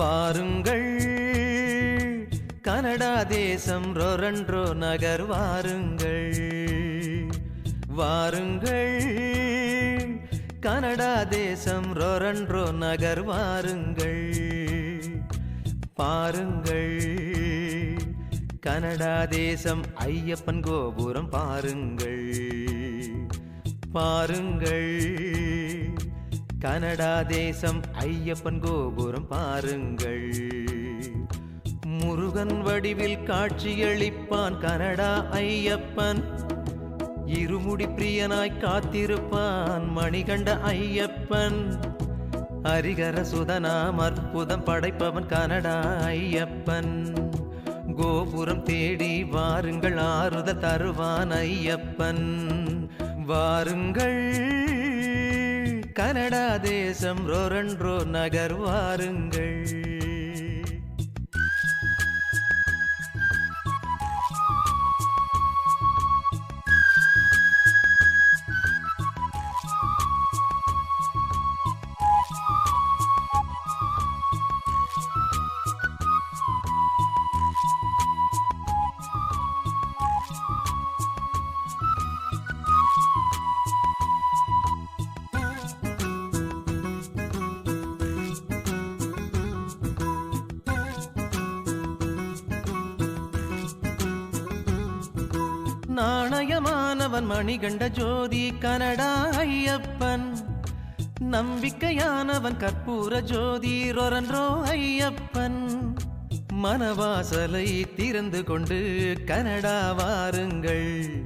வாருங்கள். கனடா தேசம் ரொரன்றோ நகர் வாருங்கள். வாருங்கள். கனடா தேசம் ரொரன்றோ நகர் வாருங்கள். பாருங்கள். கனடா தேசம் ஐயப்பன் கோபுரம் பாருங்கள். பாருங்கள். கனடா தேசம் ஐயப்பன் கோபுரம் பாருங்கள். முருகன் வடிவில் காட்சியளிப்பான் கனடா ஐயப்பன். இருமுடி பிரியனாய் காத்திருப்பான் மணிகண்ட ஐயப்பன். ஹரிகர சுதனாம் அற்புதம் படைப்பவன் கனடா ஐயப்பன். கோபுரம் தேடி வாருங்கள் ஆறுதல் தருவான் ஐயப்பன். வாருங்கள். கனடா தேசம் ரோரன்றோ நகர் வாருங்கள் நாணயமானவன் மணிகண்ட ஜோதி கனடா ஐயப்பன். நம்பிக்கையானவன் கற்பூர ஜோதி ரொரன்றோ ஐயப்பன். மனவாசலை திறந்து கொண்டு கனடா வாருங்கள்.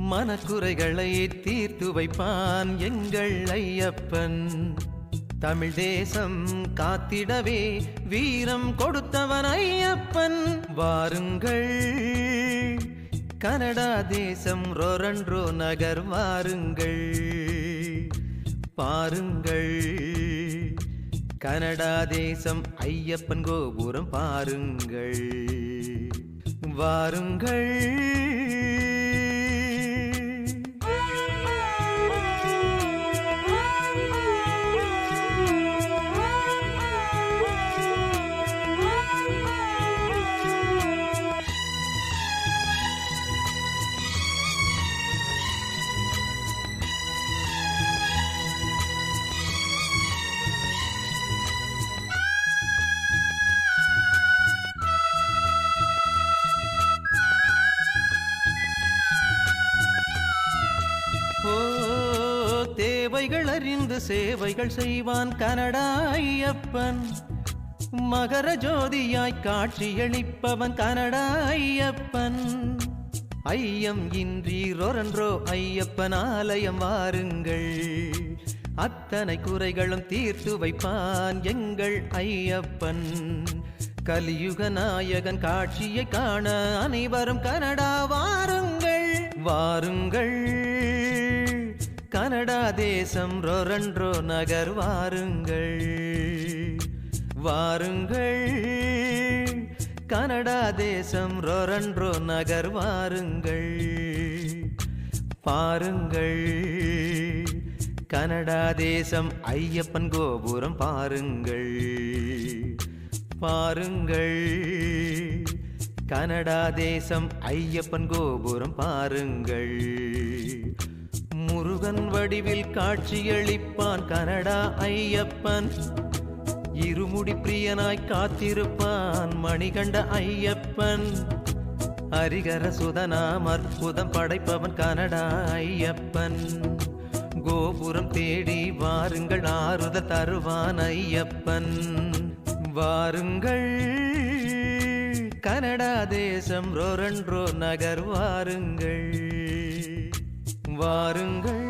மனக்குறைகளை தீர்த்து வைப்பான் எங்கள் ஐயப்பன். தமிழ் தேசம் காத்திடவே வீரம் கொடுத்தவன் ஐயப்பன். வாருங்கள். கனடா தேசம் ரொரன்றோ நகர் வாருங்கள் பாருங்கள். கனடா தேசம் ஐயப்பன் கோபுரம் பாருங்கள். வாருங்கள். தேவைகள் அறிந்து சேவைகள் செய்வான் கனடா ஐயப்பன் மகர ஜோதியாய் காட்சியளிப்பவன் கனடா ஐயப்பன் ஐயம் இன்றி ரொரன்றோ ஐயப்பன் ஆலயம் வாருங்கள். அத்தனை குறைகளும் தீர்த்து வைப்பான் எங்கள் ஐயப்பன். கலியுக நாயகன் காட்சியை காண அனைவரும் கனடா வாருங்கள். வாருங்கள். கனடா தேசம் ரொரன்றோ நகர் வாருங்கள். வாருங்கள். கனடா தேசம் ரொரன்றோ நகர் வாருங்கள். பாருங்கள். கனடா தேசம் ஐயப்பன் கோபுரம் பாருங்கள். பாருங்கள். கனடா தேசம் ஐயப்பன் கோபுரம் பாருங்கள். வடிவில் காட்சியளிப்பான் கனடா ஐயப்பன். இருமுடி பிரியனாய் காத்திருப்பான் மணிகண்ட ஐயப்பன். ஹரிகர சுதனாம் அற்புதம் படைப்பவன் கனடா ஐயப்பன். கோபுரம் தேடி வாருங்கள் ஆறுதல் தருவான் ஐயப்பன். வாருங்கள் கனடா தேசம் ரொரன்றோ நகர் வாருங்கள். வாருங்கள்